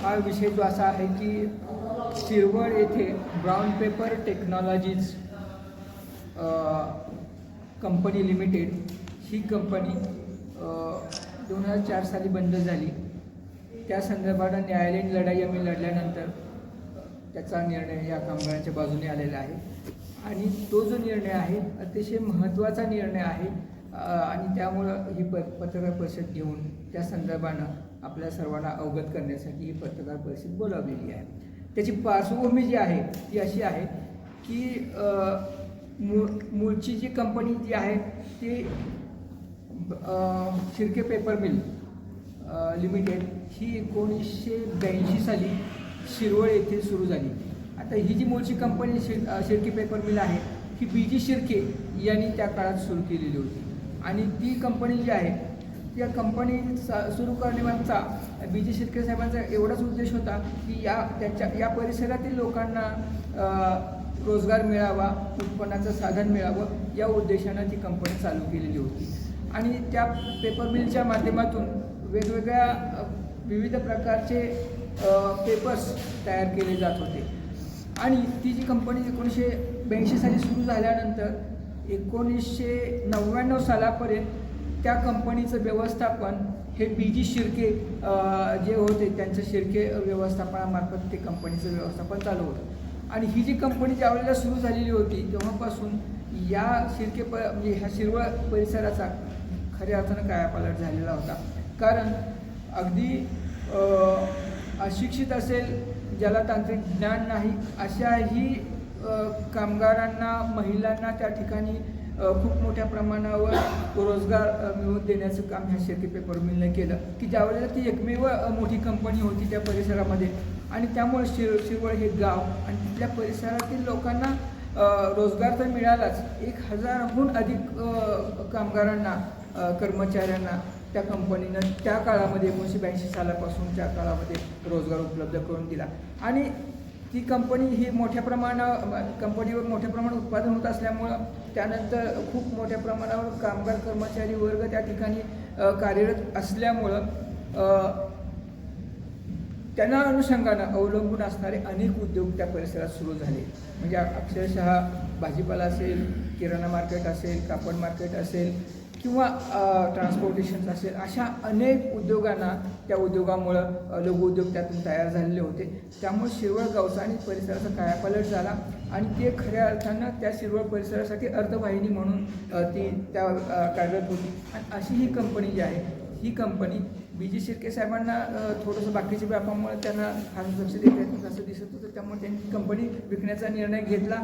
हा विषय जो असा आहे की शिरवळ येथे brown paper technologies company limited ही कंपनी दोन हजार चार साली बंद झाली. त्या संदर्भात न्यायालयीन लढाई आम्ही लढल्यानंतर त्याचा निर्णय या कामगारांच्या बाजूने आलेला आहे. आणि तो जो निर्णय आहे अतिशय महत्त्वाचा निर्णय आहे आणि त्यामुळं ही प पत्रकार परिषद घेऊन त्या संदर्भानं आपल्या सर्वांना अवगत करण्यासाठी ही पत्रकार परिषद बोलावलेली आहे. त्याची पार्श्वभूमी जी आहे ती अशी आहे की मूळ मूळची जी कंपनी जी आहे ती शिर्के पेपर मिल लिमिटेड ही एकोणीसशे ब्याऐंशी साली शिरवळ येथे सुरू झाली. आता ही जी मूळची कंपनी शिर शिर्के पेपर मिल आहे ही बी जी शिर्के यांनी त्या काळात सुरू केलेली होती. आणि ती कंपनी जी आहे या कंपनी सुरू करण्यामागचा बी जी शेतकरी साहेबांचा एवढाच उद्देश होता की या त्याच्या या परिसरातील लोकांना रोजगार मिळावा उत्पन्नाचं साधन मिळावं या उद्देशानं ती कंपनी चालू केलेली होती. आणि त्या पेपर मिलच्या माध्यमातून वेगवेगळ्या विविध प्रकारचे पेपर्स तयार केले जात होते. आणि ती जी कंपनी एकोणीसशे ब्याऐंशी साली सुरू झाल्यानंतर एकोणीसशे नव्याण्णव सालापर्यंत त्या कंपनीचं व्यवस्थापन हे बी जी शिर्के जे होते त्यांच्या शिर्के व्यवस्थापनामार्फत ते कंपनीचं व्यवस्थापन चालू होतं. आणि ही जी कंपनी ज्यावेळेला सुरू झालेली होती तेव्हापासून या शिर्के प म्हणजे ह्या शिरवळ परिसराचा खऱ्या अर्थानं कायापालट झालेला होता. कारण अगदी अशिक्षित असेल ज्याला तांत्रिक ज्ञान नाही अशाही कामगारांना महिलांना त्या ठिकाणी खूप मोठ्या प्रमाणावर रोजगार मिळवून देण्याचं काम ह्या शेती पेपर मिलने केलं. की ज्यावेळेला ती एकमेव मोठी कंपनी होती त्या परिसरामध्ये. आणि त्यामुळे शिर शिरवळ हे गाव आणि तिथल्या परिसरातील लोकांना रोजगार तर मिळालाच. एक हजारहून अधिक कामगारांना कर्मचाऱ्यांना त्या कंपनीनं त्या काळामध्ये एकोणीसशे ब्याऐंशी सालापासूनच्या काळामध्ये रोजगार उपलब्ध करून दिला. आणि ती कंपनी ही मोठ्या प्रमाणावर कंपनीवर मोठ्या प्रमाणात उत्पादन होत असल्यामुळं त्यानंतर खूप मोठ्या प्रमाणावर कामगार कर्मचारी वर्ग त्या ठिकाणी कार्यरत असल्यामुळं त्यांना अनुषंगानं अवलंबून असणारे अनेक उद्योग त्या परिसरात सुरू झाले. म्हणजे अक्षरशः भाजीपाला असेल किराणा मार्केट असेल कापड मार्केट असेल किंवा ट्रान्सपोर्टेशन असेल अशा अनेक उद्योगांना त्या उद्योगामुळं लघुउद्योग त्यातून तयार झालेले होते. त्यामुळे शिरवळ गावचा आणि परिसराचा कायापालट झाला. आणि ते खऱ्या अर्थानं त्या शिरवळ परिसरासाठी अर्थवाहिनी म्हणून ती त्या कार्यरत होती. आणि अशी ही कंपनी जी आहे ही कंपनी बी जी शिर्के साहेबांना थोडंसं बाकीच्या व्यापामुळे त्यांना खास लक्ष देत नाही असं दिसत होतं. त्यामुळे त्यांनी कंपनी विकण्याचा निर्णय घेतला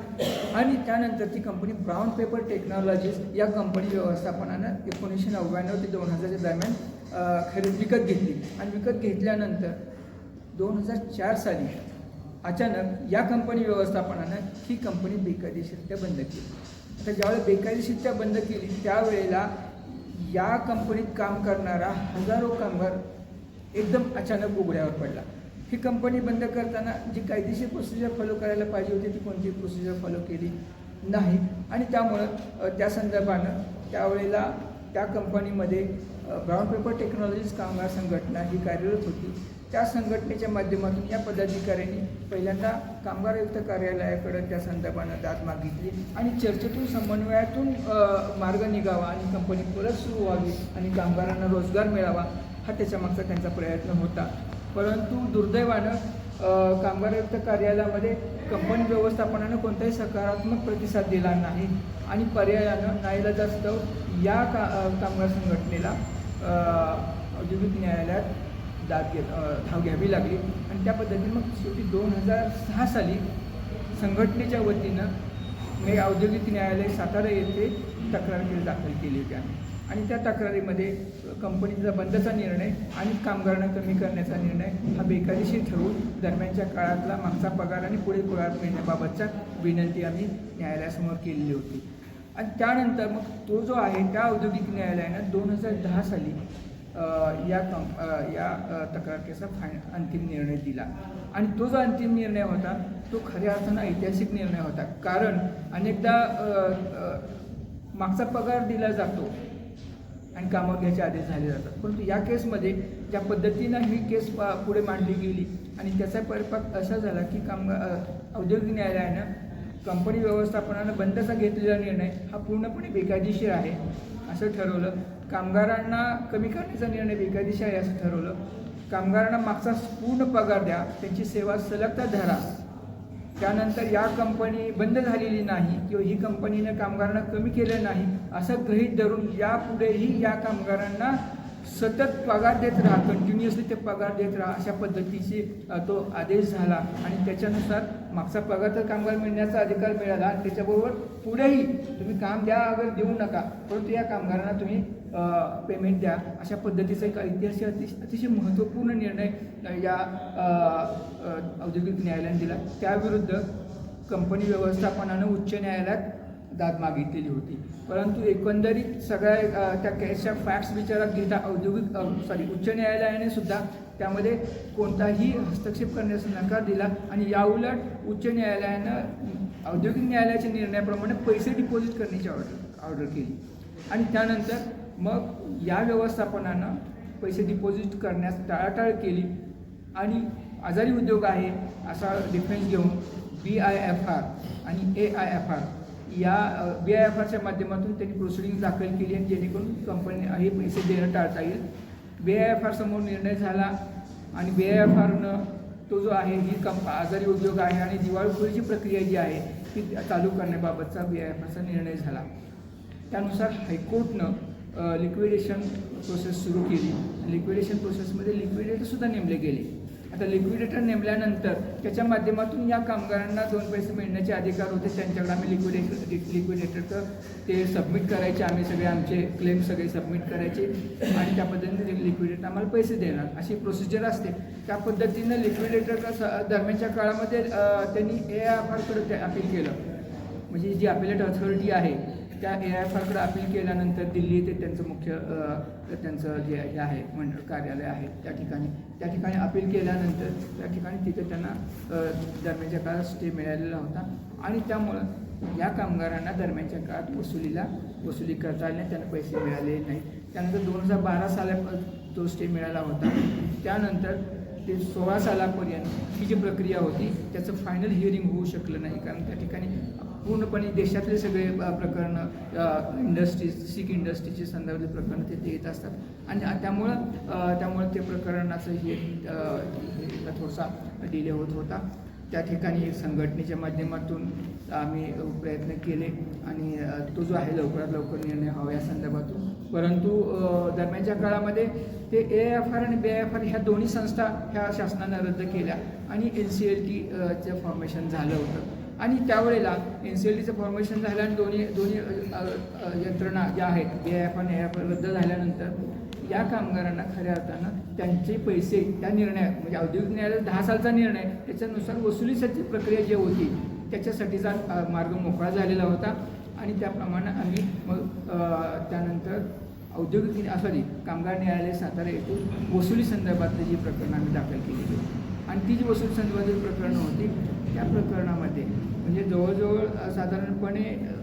आणि त्यानंतर ती कंपनी ब्राऊन पेपर टेक्नॉलॉजीज या कंपनी व्यवस्थापनानं एकोणीसशे नव्याण्णव ते दोन हजारच्या दरम्यान खरेदी विकत घेतली. आणि विकत घेतल्यानंतर दोन हजार चार साली अचानक या कंपनी व्यवस्थापनानं ही कंपनी बेकायदेशीरित्या बंद केली. आता ज्यावेळेला बेकायदेशीरित्या बंद केली त्यावेळेला या कंपनीत काम करणारा हजारो कामगार एकदम अचानक उघड्यावर पडला. ही कंपनी बंद करताना जी कायदेशीर प्रोसिजर फॉलो करायला पाहिजे होती ती कोणती प्रोसिजर फॉलो केली? नाही. आणि त्यामुळं त्या संदर्भानं त्यावेळेला त्या कंपनीमध्ये ब्राऊन पेपर टेक्नॉलॉजीज कामगार संघटना ही कार्यरत होती. त्या संघटनेच्या माध्यमातून या पदाधिकाऱ्यांनी पहिल्यांदा कामगार आयुक्त कार्यालयाकडं त्या संदर्भानं दाद मागितली आणि चर्चेतून समन्वयातून मार्ग निघावा आणि कंपनी परत सुरू व्हावी आणि कामगारांना रोजगार मिळावा हा त्याच्यामागचा त्यांचा प्रयत्न होता. परंतु दुर्दैवानं कामगार आयुक्त कार्यालयामध्ये कंपनी व्यवस्थापनानं कोणताही सकारात्मक प्रतिसाद दिला नाही आणि पर्यायानं नाईलाजास्तव या का कामगार संघटनेला औद्योगिक न्यायालयात दाद घे धाव घ्यावी लागली. आणि त्या पद्धतीने मग शेवटी दोन हजार सहा साली संघटनेच्या वतीनं मी औद्योगिक न्यायालय सातारा येथे तक्रार केली दाखल केली होती आम्ही. आणि त्या तक्रारीमध्ये कंपनीचा बंदचा निर्णय आणि कामगारांना कमी करण्याचा निर्णय हा बेकायदेशीर ठरवून दरम्यानच्या काळातला मागचा पगार आणि पुढे पगार मिळण्याबाबतचा विनंती आम्ही न्यायालयासमोर केलेली होती. आणि त्यानंतर मग तो जो आहे त्या औद्योगिक न्यायालयानं दोन हजार दहा साली या कं या तक्रार केसा फाय अंतिम निर्णय दिला. आणि तो जो अंतिम निर्णय होता तो खऱ्या अर्थानं ऐतिहासिक निर्णय होता. कारण अनेकदा मागचा पगार दिला जातो आणि कामं घ्यायचे आदेश झाले जातात. परंतु या केसमध्ये ज्या पद्धतीनं ही केस पुढे मांडली गेली आणि त्याचा परिपाक असा झाला की काम औद्योगिक न्यायालयानं कंपनी व्यवस्थापनानं बंदचा घेतलेला निर्णय हा पूर्णपणे बेकायदेशीर आहे. असं ठरवलं. कामगारांना कमी करण्याचा निर्णय बेकायदेशीर आहे असं ठरवलं. कामगारांना मागचा पूर्ण पगार द्या त्यांची सेवा सलगता धरा. त्यानंतर या कंपनी बंद झालेली नाही किंवा ही कंपनीनं कामगारांना कमी केलं नाही असं गृहीत धरून यापुढेही या कामगारांना सतत पगार देत राहा कंटिन्युअसली ते पगार देत राहा अशा पद्धतीची तो आदेश झाला. आणि त्याच्यानुसार मागचा पगार तर कामगार मिळण्याचा अधिकार मिळाला आणि त्याच्याबरोबर पुढेही तुम्ही काम द्या अगर देऊ नका परंतु या कामगारांना तुम्ही पेमेंट द्या. अशा पद्धतीचा एक ऐतिहासिक अतिशय अतिशय महत्त्वपूर्ण निर्णय या औद्योगिक न्यायालयाने दिला. त्याविरुद्ध कंपनी व्यवस्थापनानं उच्च न्यायालयात दाद मागितलेली होती. परंतु एकंदरीत सगळ्या त्या केसच्या फॅक्ट्स विचारात घेता औद्योगिक सॉरी उच्च न्यायालयाने सुद्धा त्यामध्ये कोणताही हस्तक्षेप करण्यास नकार दिला आणि याउलट उच्च न्यायालयानं औद्योगिक न्यायालयाच्या निर्णयाप्रमाणे पैसे डिपॉझिट करण्याची ऑर्डर ऑर्डर केली. आणि त्यानंतर मग या व्यवस्थापनानं पैसे डिपॉझिट करण्यास टाळाटाळ केली. आणि आजारी उद्योग आहे असा डिफेन्स घेऊन बी आय एफ आर आणि ए आय एफ आर या बी आय एफ आरच्या माध्यमातून त्यांनी प्रोसिडिंग दाखल केली आणि जेणेकरून कंपनी हे पैसे देणं टाळता येईल. बी आय एफ आर समोर निर्णय झाला आणि बी आय एफ आरनं तो जो आहे ही कंप आजारी उद्योग आहे आणि दिवाळखोरीची प्रक्रिया जी आहे ती चालू करण्याबाबतचा बी आय एफ आरचा निर्णय झाला. त्यानुसार हायकोर्टनं लिक्विडेशन प्रोसेस सुरू केली. लिक्विडेशन प्रोसेसमध्ये लिक्विडेटरसुद्धा नेमले गेले. आता लिक्विडेटर नेमल्यानंतर त्याच्या माध्यमातून या कामगारांना दोन पैसे मिळण्याचे अधिकार होते. त्यांच्याकडे आम्ही लिक्विडेटर लिक्विडेटरचं ते सबमिट करायचे. आम्ही सगळे आमचे क्लेम सगळे सबमिट करायचे. आणि त्या पद्धतीने लिक्विडेटर आम्हाला पैसे देणार. अशी प्रोसिजर असते. त्या पद्धतीनं लिक्विडेटरचा स दरम्यानच्या काळामध्ये त्यांनी ए आर आरकडे अपील केलं. म्हणजे जी अपिलेट अथॉरिटी आहे त्या ए आय एफ अपील केल्यानंतर दिल्ली ते त्यांचं मुख्य त्यांचं जे हे आहे मंडळ कार्यालय आहे त्या ठिकाणी त्या ठिकाणी अपील केल्यानंतर त्या ठिकाणी तिथे त्यांना दरम्यानच्या काळात स्टे मिळालेला होता. आणि त्यामुळं या कामगारांना दरम्यानच्या काळात वसुलीला वसुली करता आली नाही त्यांना पैसे मिळाले नाही. त्यानंतर दोन हजार बारा सालापर्यंत तो स्टे मिळाला होता. त्यानंतर ते सोळा सालापर्यंत ही जी प्रक्रिया होती त्याचं फायनल हिअरिंग होऊ शकलं नाही. कारण त्या ठिकाणी पूर्णपणे देशातले सगळे प्रकरणं इंडस्ट्रीज सिख इंडस्ट्रीचे संदर्भातले प्रकरण ते येत असतात. आणि त्यामुळं त्यामुळं ते प्रकरणाचं हे हे थोडासा डिले होत होता. त्या ठिकाणी संघटनेच्या माध्यमातून आम्ही प्रयत्न केले आणि तो जो आहे लवकरात लवकर निर्णय हवा या संदर्भातून. परंतु दरम्यानच्या काळामध्ये ते ए एफ आर आणि बी एफ आर ह्या दोन्ही संस्था ह्या शासनानं रद्द केल्या आणि एन सी एल टीचं फॉर्मेशन झालं होतं. आणि त्यावेळेला एन सी एल टीचं फॉर्मेशन झालं आणि दोन्ही दोन्ही यंत्रणा ज्या आहेत ए एफ आणि ए एफ रद्द झाल्यानंतर या कामगारांना खऱ्या अर्थानं त्यांचे पैसे त्या निर्णय म्हणजे औद्योगिक न्यायालय दहा सालचा निर्णय त्याच्यानुसार वसुलीसाठी प्रक्रिया जी होती त्याच्यासाठीचा मार्ग मोकळा झालेला होता. आणि त्याप्रमाणे आम्ही मग त्यानंतर औद्योगिक सॉरी कामगार न्यायालय सातारा येथून वसुली संदर्भातली जी प्रकरणं आम्ही दाखल केलेली होती. आणि ती जी वसुली संदर्भातील प्रकरणं होती त्या प्रकरणामध्ये. म्हणजे जवळजवळ साधारणपणे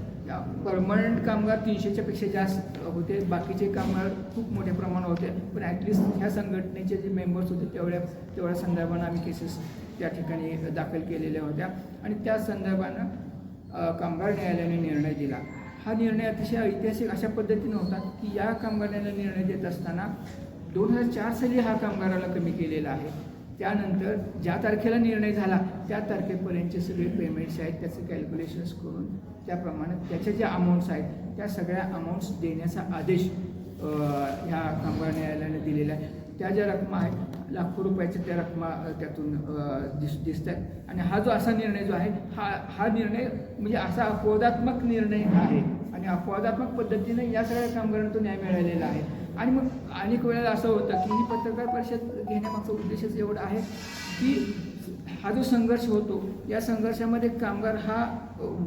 परमनंट कामगार तीनशेच्या पेक्षा जास्त होते. बाकीचे कामगार खूप मोठ्या प्रमाणात होते. पण ॲटलिस्ट ह्या संघटनेचे जे मेंबर्स होते तेवढ्या तेवढ्या संदर्भानं आम्ही केसेस त्या ठिकाणी दाखल केलेल्या होत्या. आणि त्या संदर्भानं कामगार न्यायालयाने निर्णय दिला. हा निर्णय अतिशय ऐतिहासिक अशा पद्धतीनं होता की या कामगार न्यायालयाने निर्णय देत असताना दोन हजार चार साली हा कामगाराला कमी केलेला आहे. त्यानंतर ज्या तारखेला निर्णय झाला त्या तारखेपर्यंतचे सगळे पेमेंट्स आहेत त्याचे कॅल्क्युलेशन्स करून त्याप्रमाणे त्याच्या ज्या अमाऊंट्स आहेत त्या सगळ्या अमाऊंट्स देण्याचा आदेश ह्या कामगार न्यायालयाने दिलेला आहे. त्या ज्या रकमा आहेत लाखो रुपयाच्या त्या रकमा त्यातून दिस दिसत आहेत आणि हा जो असा निर्णय जो आहे हा हा निर्णय म्हणजे असा अपवादात्मक निर्णय आहे. आणि अपवादात्मक पद्धतीने या सगळ्या कामगारांना तो न्याय मिळालेला आहे. आणि मग अनेक वेळेला असं होतं की ही पत्रकार परिषद घेण्यामागचा उद्देशच एवढा आहे की हा जो संघर्ष होतो या संघर्षामध्ये कामगार हा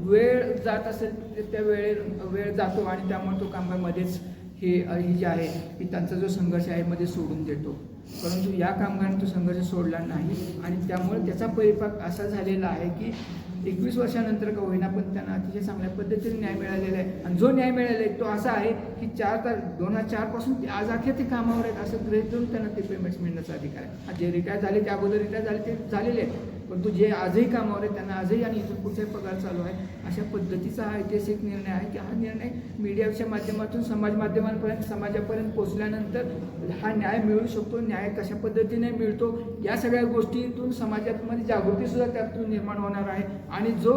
वेळ जात असेल त्या वेळे वेळ जातो आणि त्यामुळे तो कामगार मध्येच हे ही जे आहे की त्यांचा जो संघर्ष आहे मध्ये सोडून देतो. परंतु या कामगारांनी तो संघर्ष सोडला नाही आणि त्यामुळे त्याचा परिपाक असा झालेला आहे की एकवीस वर्षानंतर का होईना पण त्यांना अतिशय चांगल्या पद्धतीने न्याय मिळालेला आहे. आणि जो न्याय मिळालेला आहे तो असा आहे की चार तार दोन हजार चारपासून ते आज अखेर ते कामावर आहेत असं गृहित धरून त्यांना ते पेमेंट्स मिळण्याचा अधिकार आहे. जे रिटायर झाले ते अगोदर रिटायर झाले ते झालेले आहेत. परंतु जे आजही कामावर आहेत त्यांना आजही आणि इथून पुढचाही पगार चालू आहे. अशा पद्धतीचा हा ऐतिहासिक निर्णय आहे की हा निर्णय मीडियाच्या माध्यमातून समाज माध्यमांपर्यंत समाजापर्यंत पोचल्यानंतर हा न्याय मिळू शकतो. न्याय कशा पद्धतीने मिळतो या सगळ्या गोष्टीतून समाजामध्ये जागृतीसुद्धा त्यातून निर्माण होणार आहे. आणि जो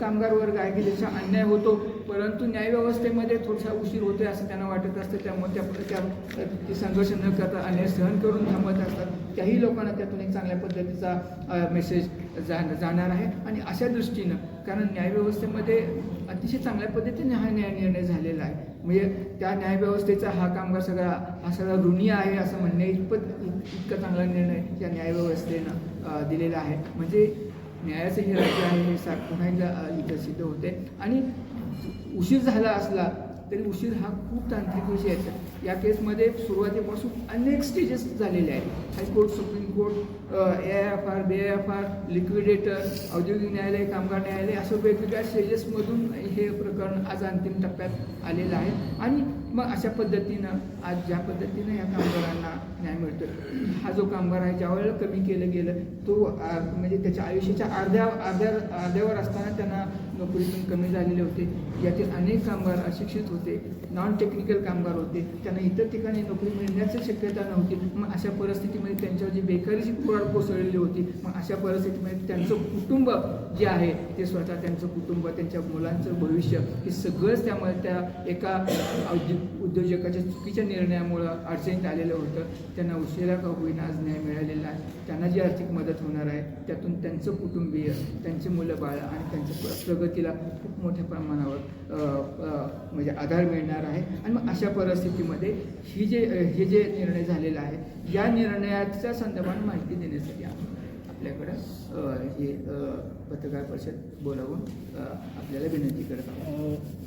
कामगार वर्ग आहे की ज्याचा अन्याय होतो परंतु न्यायव्यवस्थेमध्ये थोडासा उशीर होतोय असं त्यांना वाटत असतं. त्यामुळे त्या त्या ते संघर्ष न करता अन्याय सहन करून थांबत असतात. त्याही लोकांना त्यातून एक चांगल्या पद्धतीचा मेसेज जा जाणार आहे. आणि अशा दृष्टीनं कारण न्यायव्यवस्थेमध्ये अतिशय चांगल्या पद्धतीने हा न्याय निर्णय झालेला आहे. म्हणजे त्या न्यायव्यवस्थेचा हा कामगार सगळा हा सगळा ऋणी आहे असं म्हणणे इतपत इत- इतका चांगला निर्णय त्या न्यायव्यवस्थेनं दिलेला आहे. म्हणजे न्यायाचं हे राज्य आहे हे सा पुन्हा एकदा इथं सिद्ध होते. आणि उशीर झाला असला तरी उशीर हा खूप तांत्रिक विषय आहे. या केसमध्ये सुरुवातीपासून अनेक स्टेजेस झालेले आहेत. High court supreme court A F R B F R liquidator औद्योगिक न्यायालय कामगार न्यायालय असं वेगवेगळ्या स्टेजेसमधून हे प्रकरण आज अंतिम टप्प्यात आलेलं आहे. आणि मग अशा पद्धतीनं आज ज्या पद्धतीनं या कामगारांना न्याय मिळतो हा जो कामगार आहे ज्यावेळेला कमी केलं गेलं तो म्हणजे त्याच्या आयुष्याच्या अर्ध्या अर्ध्या अर्ध्यावर असताना त्यांना नोकरीतून कमी झालेले होते. यातील अनेक कामगार अशिक्षित होते नॉन टेक्निकल कामगार होते. त्यांना इतर ठिकाणी नोकरी मिळण्याची शक्यता नव्हती. मग अशा परिस्थितीमध्ये त्यांच्यावर जी बेकारीची कुराड कोसळलेली होती मग अशा परिस्थितीमध्ये त्यांचं कुटुंब जे आहे ते स्वतः त्यांचं कुटुंब त्यांच्या मुलांचं भविष्य हे सगळंच त्यामुळे त्या एका उद्योजकाच्या चुकीच्या निर्णयामुळं अडचणीत आलेलं होतं. त्यांना उशिरा का होईना आज न्याय मिळालेला आहे. त्यांना जी आर्थिक मदत होणार आहे त्यातून त्यांचं कुटुंबीय त्यांचे मुलं बाळ आणि त्यांचं प्रगत तिला खूप मोठ्या प्रमाणावर म्हणजे आधार मिळणार आहे. आणि मग अशा परिस्थितीमध्ये ही जे हे जे निर्णय झालेला आहे या निर्णयाच्या संदर्भात माहिती देण्यासाठी आपण आपल्याकडं हे पत्रकार परिषद बोलावून आपल्याला विनंती करत आहोत.